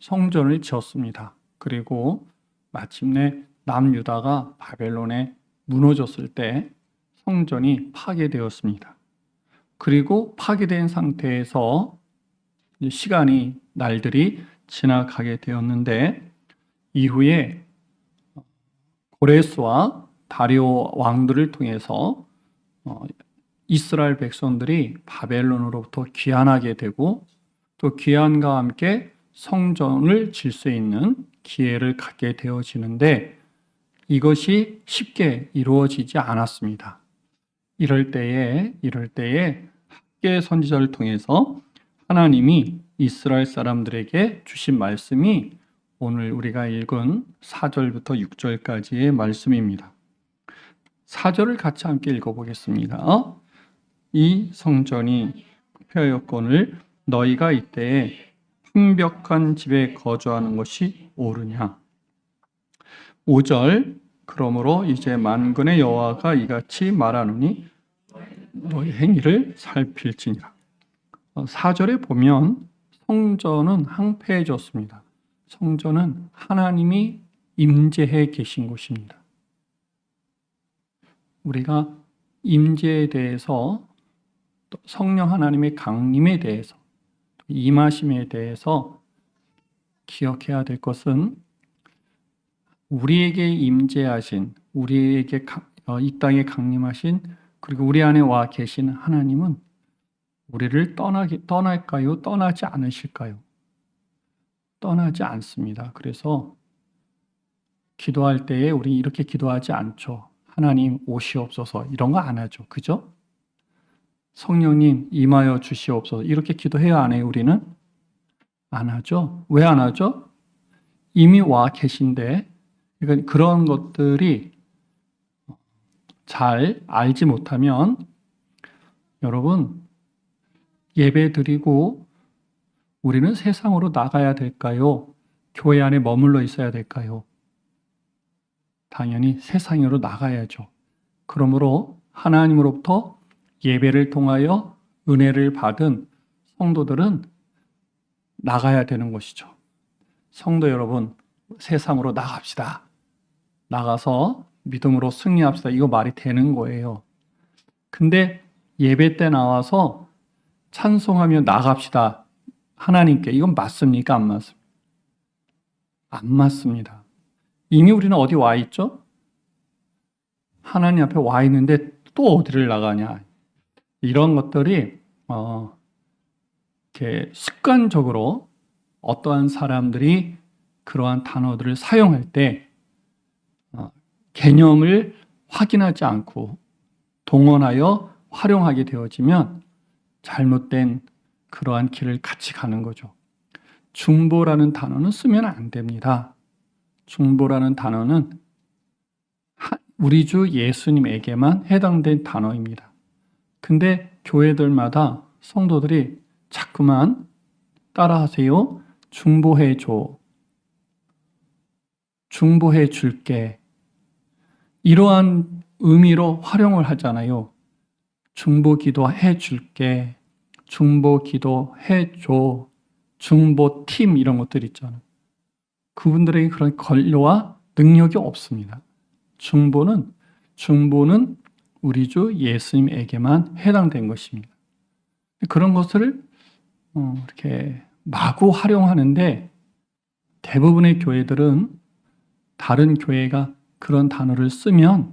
성전을 지었습니다. 그리고 마침내 남유다가 바벨론에 무너졌을 때 성전이 파괴되었습니다. 그리고 파괴된 상태에서 시간이 날들이 지나가게 되었는데 이후에 고레스와 다리오 왕들을 통해서 어, 이스라엘 백성들이 바벨론으로부터 귀환하게 되고 또 귀환과 함께 성전을 질 수 있는 기회를 갖게 되어지는데 이것이 쉽게 이루어지지 않았습니다. 이럴 때에 이럴 때에 학계 선지자를 통해서 하나님이 이스라엘 사람들에게 주신 말씀이 오늘 우리가 읽은 4절부터 6절까지의 말씀입니다. 4절을 같이 함께 읽어보겠습니다. 이 성전이 폐하였건을 너희가 이때에 풍벽한 집에 거주하는 것이 옳으냐. 5절 그러므로 이제 만군의 여호와가 이같이 말하노니 너희 행위를 살필지니라. 4절에 보면 성전은 항폐해졌습니다. 성전은 하나님이 임재해 계신 곳입니다. 우리가 임재에 대해서 또 성령 하나님의 강림에 대해서 임하심에 대해서 기억해야 될 것은 우리에게 임재하신 우리에게 어, 이 땅에 강림하신 그리고 우리 안에 와 계신 하나님은 우리를 떠나기 떠날까요? 떠나지 않으실까요? 떠나지 않습니다. 그래서 기도할 때에 우리 이렇게 기도하지 않죠. 하나님 오시옵소서 이런 거 안 하죠. 그죠? 성령님 임하여 주시옵소서 이렇게 기도해야 안 해요, 우리는? 안 하죠. 왜 안 하죠? 이미 와 계신데 그러니까 그런 것들이 잘 알지 못하면 여러분 예배 드리고 우리는 세상으로 나가야 될까요? 교회 안에 머물러 있어야 될까요? 당연히 세상으로 나가야죠. 그러므로 하나님으로부터 예배를 통하여 은혜를 받은 성도들은 나가야 되는 것이죠. 성도 여러분, 세상으로 나갑시다. 나가서 믿음으로 승리합시다. 이거 말이 되는 거예요. 근데 예배 때 나와서 찬송하며 나갑시다. 하나님께 이건 맞습니까? 안 맞습니까? 안 맞습니다. 이미 우리는 어디 와 있죠? 하나님 앞에 와 있는데 또 어디를 나가냐? 이런 것들이 어, 이렇게 습관적으로 어떠한 사람들이 그러한 단어들을 사용할 때 어, 개념을 확인하지 않고 동원하여 활용하게 되어지면 잘못된 그러한 길을 같이 가는 거죠. 중보라는 단어는 쓰면 안 됩니다. 중보라는 단어는 우리 주 예수님에게만 해당된 단어입니다. 근데 교회들마다 성도들이 자꾸만 따라하세요. 중보해 줘. 중보해 줄게. 이러한 의미로 활용을 하잖아요. 중보 기도해 줄게. 중보 기도해 줘. 중보 팀 이런 것들 있잖아요. 그분들에게 그런 권료와 능력이 없습니다. 중보는 중보는 우리 주 예수님에게만 해당된 것입니다. 그런 것을 어, 이렇게 마구 활용하는데 대부분의 교회들은 다른 교회가 그런 단어를 쓰면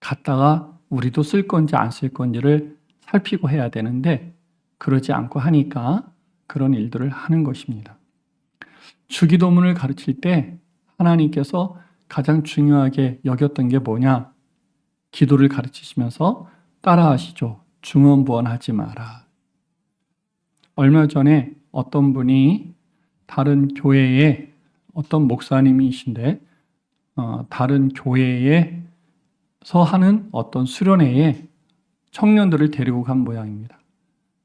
갖다가 우리도 쓸 건지 안 쓸 건지를 살피고 해야 되는데 그러지 않고 하니까 그런 일들을 하는 것입니다. 주기도문을 가르칠 때 하나님께서 가장 중요하게 여겼던 게 뭐냐? 기도를 가르치시면서 따라하시죠. 중언부언하지 마라. 얼마 전에 어떤 분이 다른 교회에 어떤 목사님이신데 어, 다른 교회에서 하는 어떤 수련회에 청년들을 데리고 간 모양입니다.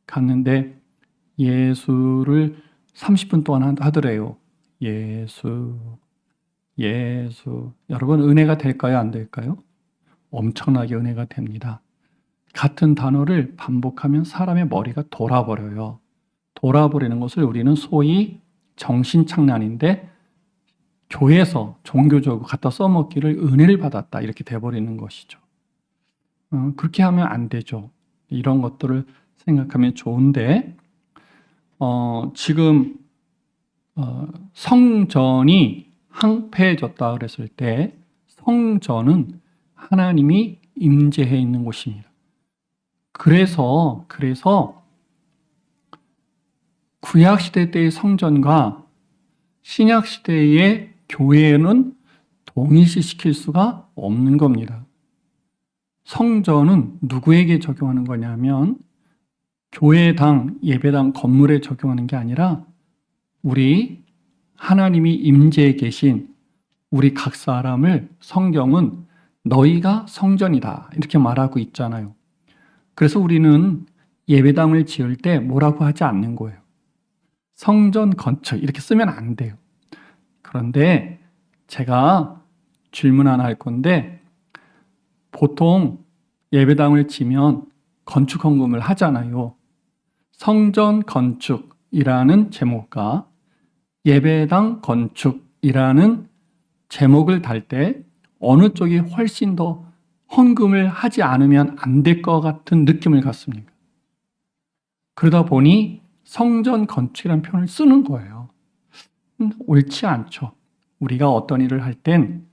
갔는데 예수를 30분 동안 하더래요. 예수, 예수. 여러분, 은혜가 될까요? 안 될까요? 엄청나게 은혜가 됩니다. 같은 단어를 반복하면 사람의 머리가 돌아버려요. 돌아버리는 것을 우리는 소위 정신착란인데 교회에서 종교적으로 갖다 써먹기를 은혜를 받았다 이렇게 돼버리는 것이죠. 어, 그렇게 하면 안 되죠. 이런 것들을 생각하면 좋은데 어, 지금 어, 성전이 황폐해졌다 그랬을 때 성전은 하나님이 임재해 있는 곳입니다. 그래서 그래서 구약 시대 때의 성전과 신약 시대의 교회는 동일시시킬 수가 없는 겁니다. 성전은 누구에게 적용하는 거냐면 교회당, 예배당 건물에 적용하는 게 아니라 우리 하나님이 임재해 계신 우리 각 사람을 성경은 너희가 성전이다 이렇게 말하고 있잖아요. 그래서 우리는 예배당을 지을 때 뭐라고 하지 않는 거예요. 성전 건축 이렇게 쓰면 안 돼요. 그런데 제가 질문 하나 할 건데 보통 예배당을 지면 건축 헌금을 하잖아요. 성전 건축이라는 제목과 예배당 건축이라는 제목을 달 때 어느 쪽이 훨씬 더 헌금을 하지 않으면 안 될 것 같은 느낌을 갖습니까? 그러다 보니 성전 건축이라는 표현을 쓰는 거예요. 음, 옳지 않죠. 우리가 어떤 일을 할 땐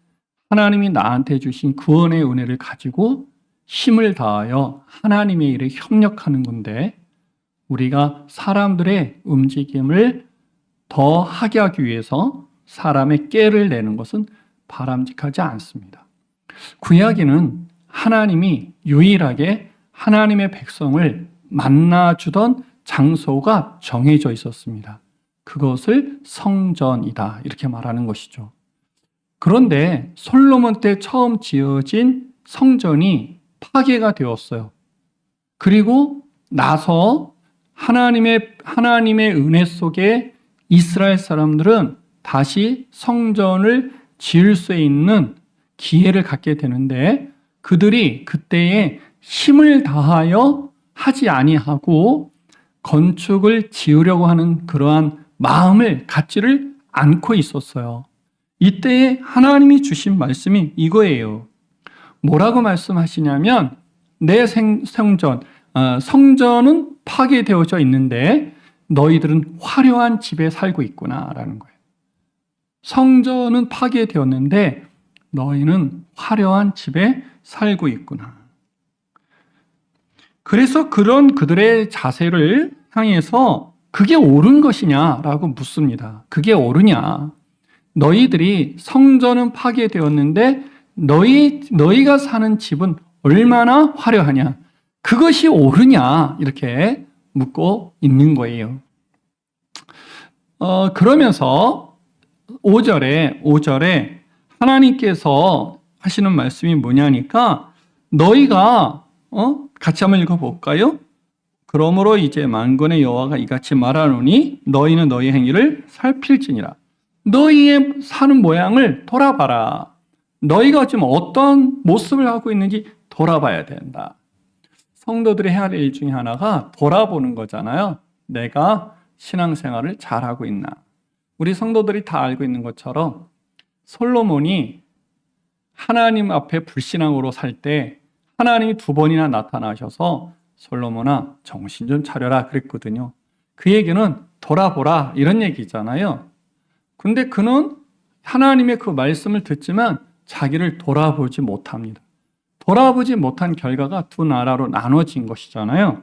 하나님이 나한테 주신 구원의 은혜를 가지고 힘을 다하여 하나님의 일에 협력하는 건데 우리가 사람들의 움직임을 더 하게 하기 위해서 사람의 깨를 내는 것은 바람직하지 않습니다. 구약에는 하나님이 유일하게 하나님의 백성을 만나주던 장소가 정해져 있었습니다. 그것을 성전이다. 이렇게 말하는 것이죠. 그런데 솔로몬 때 처음 지어진 성전이 파괴가 되었어요. 그리고 나서 하나님의, 하나님의 은혜 속에 이스라엘 사람들은 다시 성전을 지을 수 있는 기회를 갖게 되는데 그들이 그때에 힘을 다하여 하지 아니하고 건축을 지으려고 하는 그러한 마음을 갖지를 않고 있었어요. 이때에 하나님이 주신 말씀이 이거예요. 뭐라고 말씀하시냐면 내 생, 성전, 어, 성전은 파괴되어져 있는데 너희들은 화려한 집에 살고 있구나라는 거예요. 성전은 파괴되었는데 너희는 화려한 집에 살고 있구나. 그래서 그런 그들의 자세를 향해서 그게 옳은 것이냐라고 묻습니다. 그게 옳으냐? 너희들이 성전은 파괴되었는데 너희 너희가 사는 집은 얼마나 화려하냐? 그것이 옳으냐? 이렇게 묻고 있는 거예요. 어, 그러면서 5절에 5절에 하나님께서 하시는 말씀이 뭐냐니까 너희가 어? 같이 한번 읽어 볼까요? 그러므로 이제 만군의 여호와가 이같이 말하노니 너희는 너희 행위를 살필지니라. 너희의 사는 모양을 돌아봐라. 너희가 지금 어떤 모습을 하고 있는지 돌아봐야 된다. 성도들이 해야 할 일 중에 하나가 돌아보는 거잖아요. 내가 신앙생활을 잘하고 있나. 우리 성도들이 다 알고 있는 것처럼 솔로몬이 하나님 앞에 불신앙으로 살 때 하나님이 두 번이나 나타나셔서 솔로몬아 정신 좀 차려라 그랬거든요. 그 얘기는 돌아보라 이런 얘기잖아요. 근데 그는 하나님의 그 말씀을 듣지만 자기를 돌아보지 못합니다. 돌아보지 못한 결과가 두 나라로 나눠진 것이잖아요.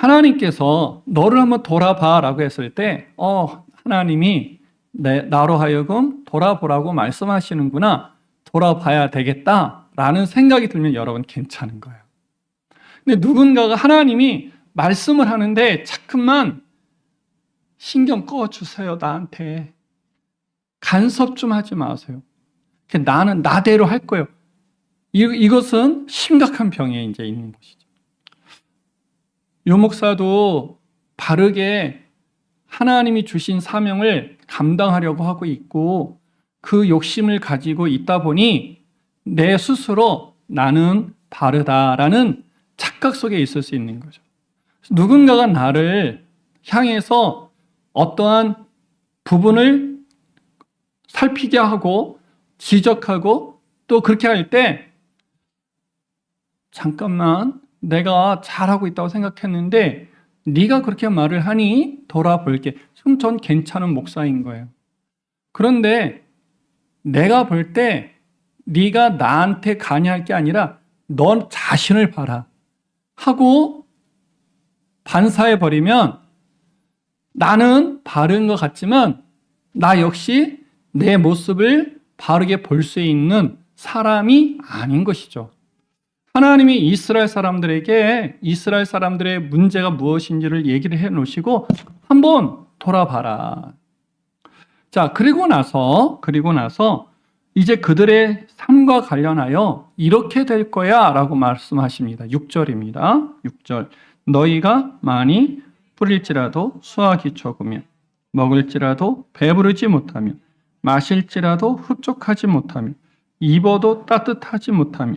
하나님께서 너를 한번 돌아봐 라고 했을 때, 어, 하나님이 내, 나로 하여금 돌아보라고 말씀하시는구나. 돌아봐야 되겠다 라는 생각이 들면 여러분 괜찮은 거예요. 근데 누군가가 하나님이 말씀을 하는데 자꾸만 신경 꺼주세요, 나한테. 간섭 좀 하지 마세요. 나는 나대로 할 거예요. 이, 이것은 심각한 병에 이제 있는 것이죠. 요 목사도 바르게 하나님이 주신 사명을 감당하려고 하고 있고 그 욕심을 가지고 있다 보니 내 스스로 나는 바르다라는 착각 속에 있을 수 있는 거죠. 누군가가 나를 향해서 어떠한 부분을 살피게 하고 지적하고 또 그렇게 할 때 잠깐만 내가 잘하고 있다고 생각했는데 네가 그렇게 말을 하니 돌아볼게. 그럼 전 괜찮은 목사인 거예요. 그런데 내가 볼 때 네가 나한테 관여할 게 아니라 넌 자신을 봐라 하고 반사해 버리면 나는 바른 것 같지만 나 역시 내 모습을 바르게 볼 수 있는 사람이 아닌 것이죠. 하나님이 이스라엘 사람들에게 이스라엘 사람들의 문제가 무엇인지를 얘기를 해 놓으시고 한번 돌아봐라. 자, 그리고 나서 그리고 나서 이제 그들의 삶과 관련하여 이렇게 될 거야 라고 말씀하십니다. 6절입니다. 6절. 너희가 많이 뿌릴지라도 수확이 적으면 먹을지라도 배부르지 못하며 마실지라도 흡족하지 못하며 입어도 따뜻하지 못하며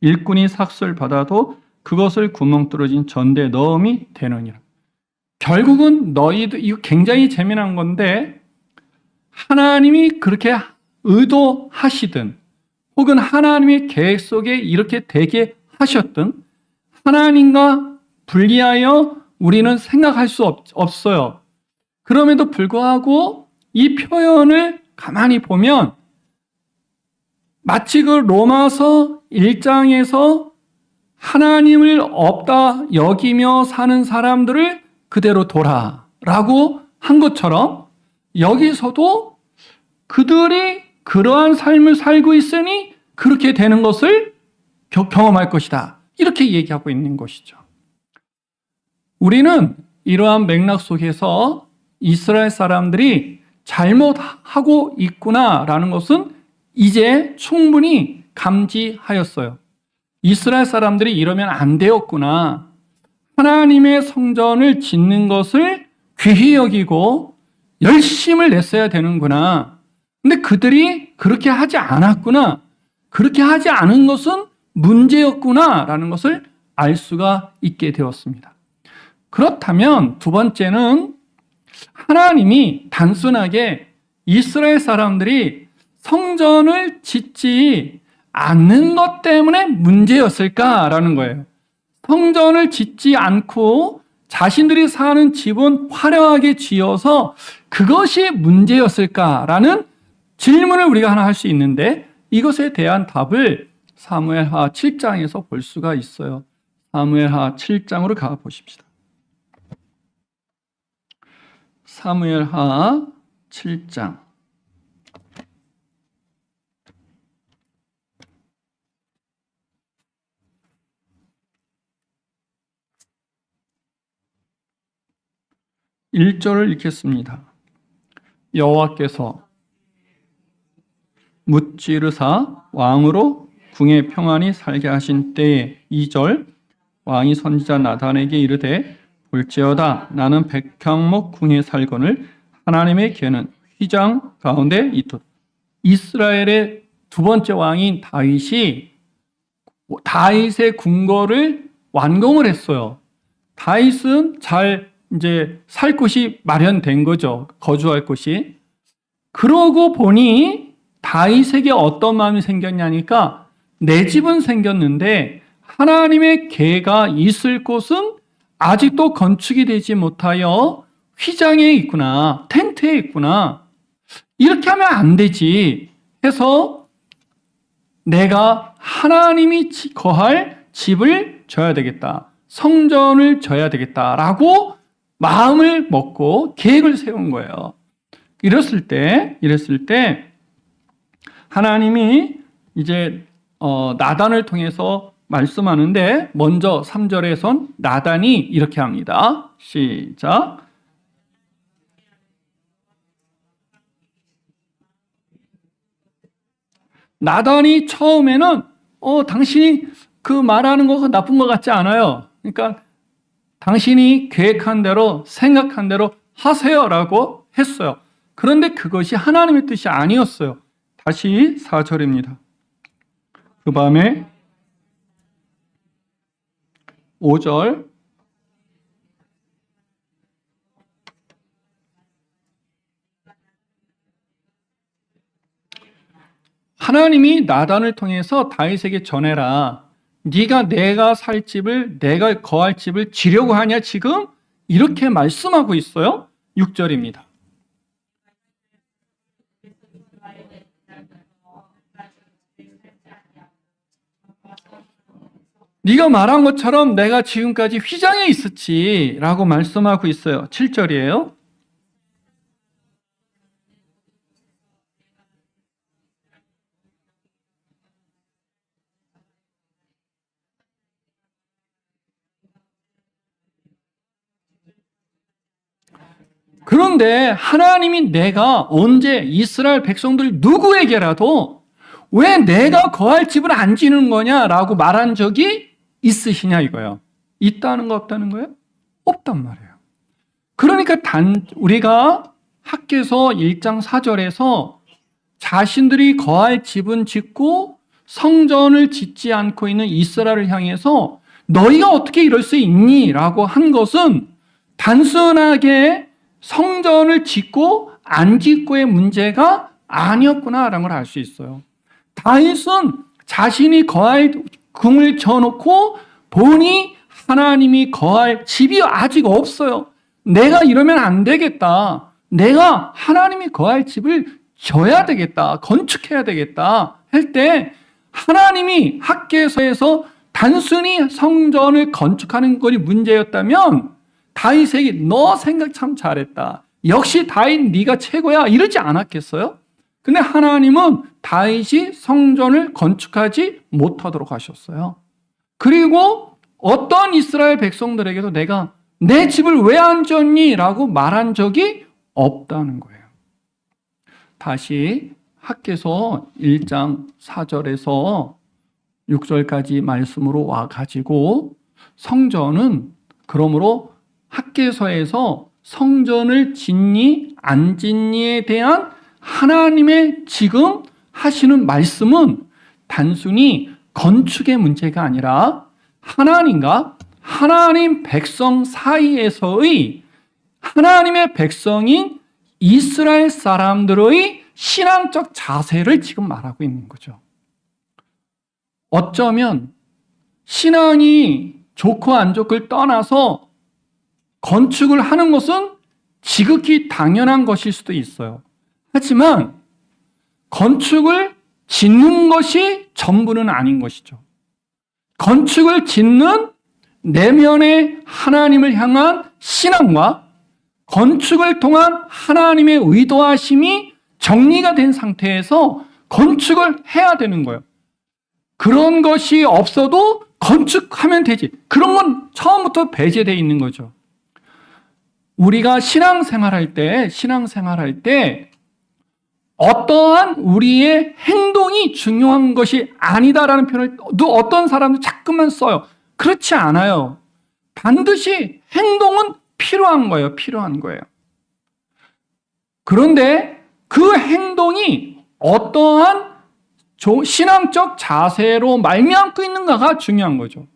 일꾼이 삭슬 받아도 그것을 구멍 뚫어진 전대 넣음이 되느니라. 결국은 너희도 이거 굉장히 재미난 건데 하나님이 그렇게 의도하시든 혹은 하나님의 계획 속에 이렇게 되게 하셨든 하나님과 분리하여 우리는 생각할 수 없, 없어요. 그럼에도 불구하고 이 표현을 가만히 보면 마치 그 로마서 1장에서 하나님을 없다 여기며 사는 사람들을 그대로 둬라라고 한 것처럼 여기서도 그들이 그러한 삶을 살고 있으니 그렇게 되는 것을 경험할 것이다. 이렇게 얘기하고 있는 것이죠. 우리는 이러한 맥락 속에서 이스라엘 사람들이 잘못하고 있구나라는 것은 이제 충분히 감지하였어요. 이스라엘 사람들이 이러면 안 되었구나. 하나님의 성전을 짓는 것을 귀히 여기고 열심을 냈어야 되는구나. 근데 그들이 그렇게 하지 않았구나. 그렇게 하지 않은 것은 문제였구나. 라는 것을 알 수가 있게 되었습니다. 그렇다면 두 번째는 하나님이 단순하게 이스라엘 사람들이 성전을 짓지 않는 것 때문에 문제였을까라는 거예요. 성전을 짓지 않고 자신들이 사는 집은 화려하게 지어서 그것이 문제였을까라는 질문을 우리가 하나 할 수 있는데 이것에 대한 답을 사무엘하 7장에서 볼 수가 있어요. 사무엘하 7장으로 가 보십시다. 사무엘하 7장 1절을 읽겠습니다. 여호와께서 무찌르사 왕으로 궁에 평안히 살게 하신 때에 2절 왕이 선지자 나단에게 이르되 볼지어다 나는 백향목 궁에 살거늘 하나님의 개는 휘장 가운데 있듯 이스라엘의 두 번째 왕인 다윗이 다윗의 궁궐을 완공을 했어요. 다윗은 잘 이제 살 곳이 마련된 거죠. 거주할 곳이. 그러고 보니 다윗에게 어떤 마음이 생겼냐니까 내 집은 생겼는데 하나님의 개가 있을 곳은 아직도 건축이 되지 못하여 휘장에 있구나. 텐트에 있구나. 이렇게 하면 안 되지. 해서 내가 하나님이 거할 집을 져야 되겠다. 성전을 져야 되겠다라고 마음을 먹고 계획을 세운 거예요. 이랬을 때, 이랬을 때 하나님이 이제 어, 나단을 통해서 말씀하는데 먼저 3절에선 나단이 이렇게 합니다. 시작. 나단이 처음에는 어 당신이 그 말하는 거 나쁜 것 같지 않아요. 그러니까 당신이 계획한 대로 생각한 대로 하세요라고 했어요. 그런데 그것이 하나님의 뜻이 아니었어요. 다시 4절입니다. 그 밤에 5절 하나님이 나단을 통해서 다윗에게 전해라. 네가 내가 살 집을 내가 거할 집을 지려고 하냐 지금 이렇게 말씀하고 있어요. 6절입니다. 네가 말한 것처럼 내가 지금까지 휘장에 있었지라고 말씀하고 있어요. 7절이에요. 그런데 하나님이 내가 언제 이스라엘 백성들 누구에게라도 왜 내가 거할 집을 안 지는 거냐라고 말한 적이 있으시냐 이거예요. 있다는 거 없다는 거예요? 없단 말이에요. 그러니까 단 우리가 학계서 1장 4절에서 자신들이 거할 집은 짓고 성전을 짓지 않고 있는 이스라엘을 향해서 너희가 어떻게 이럴 수 있니?라고 한 것은 단순하게 성전을 짓고 안 짓고의 문제가 아니었구나라는 걸 알 수 있어요. 다윗은 자신이 거할 궁을 쳐놓고 보니 하나님이 거할 집이 아직 없어요. 내가 이러면 안 되겠다. 내가 하나님이 거할 집을 져야 되겠다. 건축해야 되겠다. 할 때 하나님이 학계서에서 단순히 성전을 건축하는 것이 문제였다면 다윗에게 너 생각 참 잘했다. 역시 다윗 네가 최고야. 이러지 않았겠어요? 근데 하나님은 다윗이 성전을 건축하지 못하도록 하셨어요. 그리고 어떤 이스라엘 백성들에게도 내가 내 집을 왜안 졌니? 라고 말한 적이 없다는 거예요. 다시 학계서 1장 4절에서 6절까지 말씀으로 와 가지고 성전은 그러므로 학계서에서 성전을 짓니 안 짓니에 대한 하나님의 지금 하시는 말씀은 단순히 건축의 문제가 아니라 하나님과 하나님 백성 사이에서의 하나님의 백성인 이스라엘 사람들의 신앙적 자세를 지금 말하고 있는 거죠. 어쩌면 신앙이 좋고 안 좋고를 떠나서 건축을 하는 것은 지극히 당연한 것일 수도 있어요. 하지만 건축을 짓는 것이 전부는 아닌 것이죠. 건축을 짓는 내면의 하나님을 향한 신앙과 건축을 통한 하나님의 의도하심이 정리가 된 상태에서 건축을 해야 되는 거예요. 그런 것이 없어도 건축하면 되지. 그런 건 처음부터 배제되어 있는 거죠. 우리가 신앙생활할 때, 신앙생활할 때 어떠한 우리의 행동이 중요한 것이 아니다라는 표현을 또 어떤 사람도 자꾸만 써요. 그렇지 않아요. 반드시 행동은 필요한 거예요. 필요한 거예요. 그런데 그 행동이 어떠한 신앙적 자세로 말미암고 있는가가 중요한 거죠.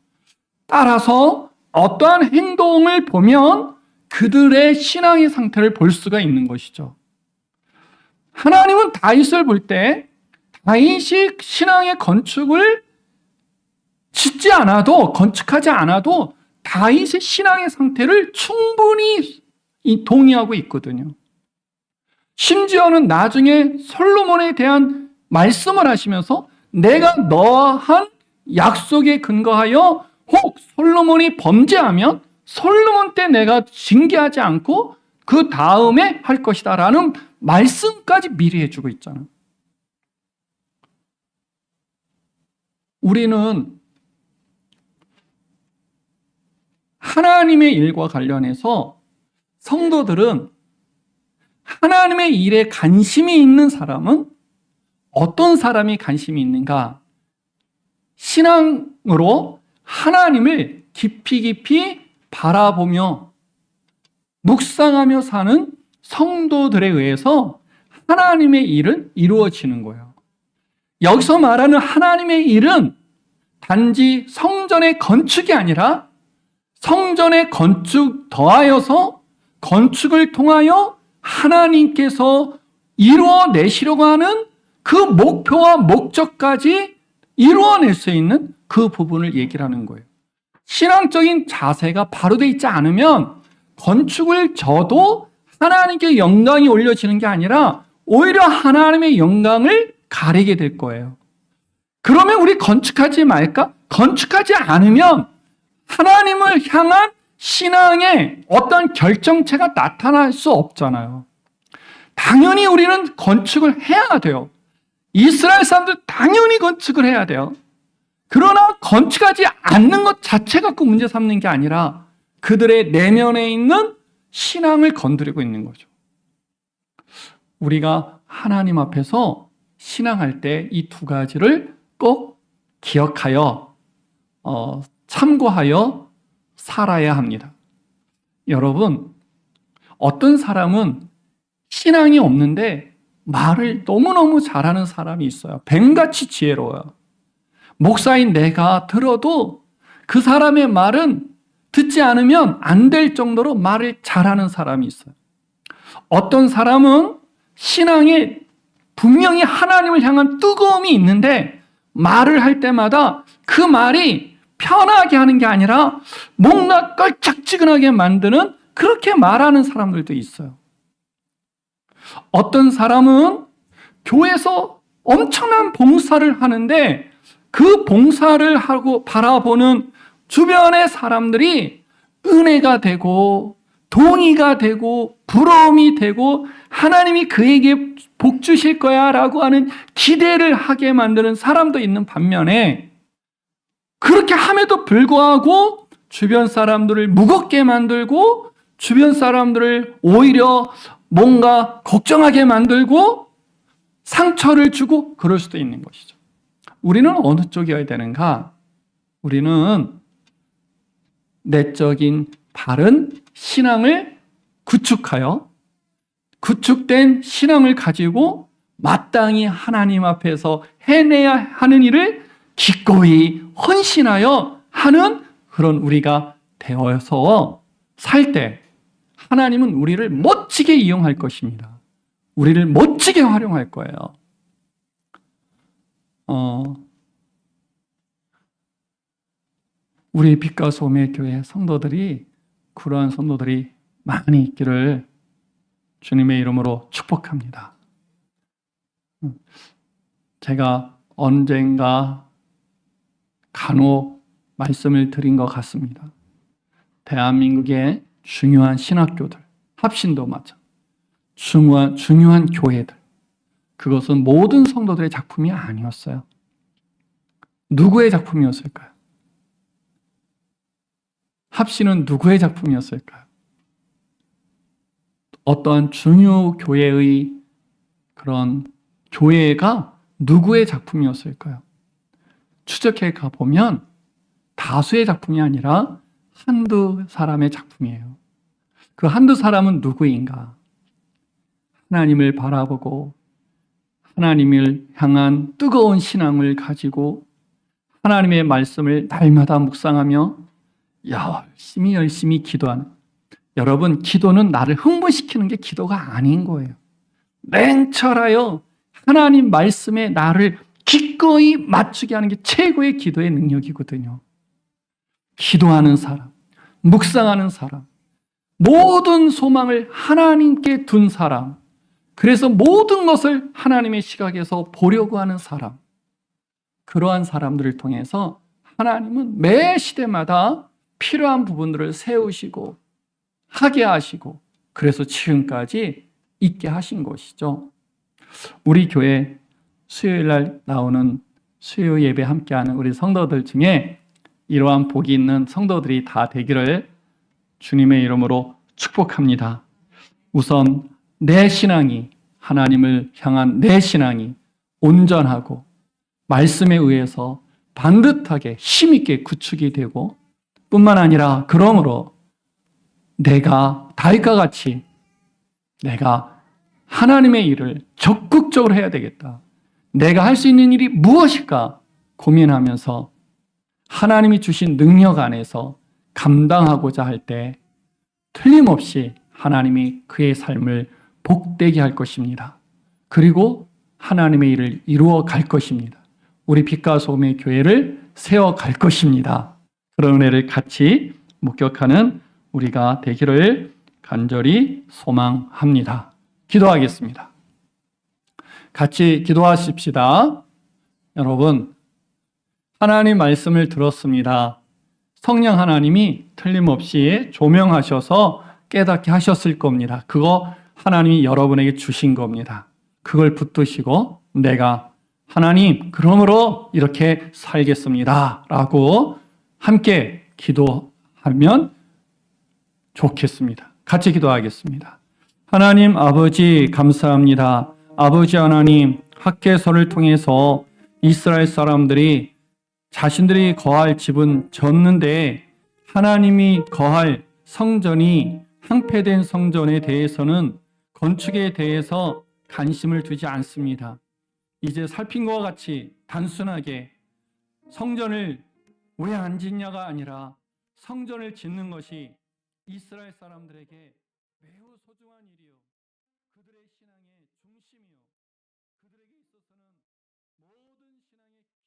따라서 어떠한 행동을 보면 그들의 신앙의 상태를 볼 수가 있는 것이죠. 하나님은 다윗을 볼 때 다윗이 신앙의 건축을 짓지 않아도 건축하지 않아도 다윗의 신앙의 상태를 충분히 동의하고 있거든요. 심지어는 나중에 솔로몬에 대한 말씀을 하시면서 내가 너한 약속에 근거하여 혹 솔로몬이 범죄하면 솔로몬 때 내가 징계하지 않고 그 다음에 할 것이다 라는 말씀까지 미리 해주고 있잖아. 우리는 하나님의 일과 관련해서 성도들은 하나님의 일에 관심이 있는 사람은 어떤 사람이 관심이 있는가? 신앙으로 하나님을 깊이 깊이 바라보며 묵상하며 사는 성도들에 의해서 하나님의 일은 이루어지는 거예요. 여기서 말하는 하나님의 일은 단지 성전의 건축이 아니라 성전의 건축 더하여서 건축을 통하여 하나님께서 이루어내시려고 하는 그 목표와 목적까지 이루어낼 수 있는 그 부분을 얘기를 하는 거예요. 신앙적인 자세가 바로 돼 있지 않으면 건축을 져도 하나님께 영광이 올려지는 게 아니라 오히려 하나님의 영광을 가리게 될 거예요. 그러면 우리 건축하지 말까? 건축하지 않으면 하나님을 향한 신앙의 어떤 결정체가 나타날 수 없잖아요. 당연히 우리는 건축을 해야 돼요. 이스라엘 사람들 당연히 건축을 해야 돼요. 그러나 건축하지 않는 것 자체 갖고 문제 삼는 게 아니라 그들의 내면에 있는 신앙을 건드리고 있는 거죠. 우리가 하나님 앞에서 신앙할 때 이 두 가지를 꼭 기억하여 어, 참고하여 살아야 합니다. 여러분, 어떤 사람은 신앙이 없는데 말을 너무너무 잘하는 사람이 있어요. 뱀같이 지혜로워요. 목사인 내가 들어도 그 사람의 말은 듣지 않으면 안 될 정도로 말을 잘하는 사람이 있어요. 어떤 사람은 신앙에 분명히 하나님을 향한 뜨거움이 있는데 말을 할 때마다 그 말이 편하게 하는 게 아니라 뭔가 껄짝지근하게 만드는 그렇게 말하는 사람들도 있어요. 어떤 사람은 교회에서 엄청난 봉사를 하는데 그 봉사를 하고 바라보는 주변의 사람들이 은혜가 되고 동의가 되고 부러움이 되고 하나님이 그에게 복 주실 거야 라고 하는 기대를 하게 만드는 사람도 있는 반면에 그렇게 함에도 불구하고 주변 사람들을 무겁게 만들고 주변 사람들을 오히려 뭔가 걱정하게 만들고 상처를 주고 그럴 수도 있는 것이죠. 우리는 어느 쪽이어야 되는가? 우리는 내적인 바른 신앙을 구축하여 구축된 신앙을 가지고 마땅히 하나님 앞에서 해내야 하는 일을 기꺼이 헌신하여 하는 그런 우리가 되어서 살 때 하나님은 우리를 멋지게 이용할 것입니다. 우리를 멋지게 활용할 거예요. 어, 우리 빛과 소매 교회 성도들이 그러한 성도들이 많이 있기를 주님의 이름으로 축복합니다. 음, 제가 언젠가 간혹 말씀을 드린 것 같습니다. 대한민국의 중요한 신학교들, 합신도 마찬 중요한, 중요한 교회들. 그것은 모든 성도들의 작품이 아니었어요. 누구의 작품이었을까요? 합신은 누구의 작품이었을까요? 어떠한 중요 교회의 그런 교회가 누구의 작품이었을까요? 추적해 가보면 다수의 작품이 아니라 한두 사람의 작품이에요. 그 한두 사람은 누구인가? 하나님을 바라보고 하나님을 향한 뜨거운 신앙을 가지고 하나님의 말씀을 날마다 묵상하며 열심히 열심히 기도하는 여러분 기도는 나를 흥분시키는 게 기도가 아닌 거예요. 냉철하여 하나님 말씀에 나를 기꺼이 맞추게 하는 게 최고의 기도의 능력이거든요. 기도하는 사람, 묵상하는 사람, 모든 소망을 하나님께 둔 사람, 그래서 모든 것을 하나님의 시각에서 보려고 하는 사람, 그러한 사람들을 통해서 하나님은 매 시대마다 필요한 부분들을 세우시고 하게 하시고 그래서 지금까지 있게 하신 것이죠. 우리 교회 수요일 날 나오는 수요 예배 함께하는 우리 성도들 중에 이러한 복이 있는 성도들이 다 되기를 주님의 이름으로 축복합니다. 우선 내 신앙이 하나님을 향한 내 신앙이 온전하고 말씀에 의해서 반듯하게 힘있게 구축이 되고 뿐만 아니라 그러므로 내가 다윗과 같이 내가 하나님의 일을 적극적으로 해야 되겠다. 내가 할 수 있는 일이 무엇일까 고민하면서 하나님이 주신 능력 안에서 감당하고자 할 때 틀림없이 하나님이 그의 삶을 복되게 할 것입니다. 그리고 하나님의 일을 이루어 갈 것입니다. 우리 빛과 소금의 교회를 세워 갈 것입니다. 그런 은혜를 같이 목격하는 우리가 되기를 간절히 소망합니다. 기도하겠습니다. 같이 기도하십시다. 여러분, 하나님 말씀을 들었습니다. 성령 하나님이 틀림없이 조명하셔서 깨닫게 하셨을 겁니다. 그거 하나님이 여러분에게 주신 겁니다. 그걸 붙드시고 내가 하나님, 그러므로 이렇게 살겠습니다. 라고 함께 기도하면 좋겠습니다. 같이 기도하겠습니다. 하나님 아버지 감사합니다. 아버지 하나님 학계서를 통해서 이스라엘 사람들이 자신들이 거할 집은 졌는데 하나님이 거할 성전이 황폐된 성전에 대해서는 건축에 대해서 관심을 두지 않습니다. 이제 살핀 것과 같이 단순하게 성전을 왜 안 짓냐가 아니라 성전을 짓는 것이 이스라엘 사람들에게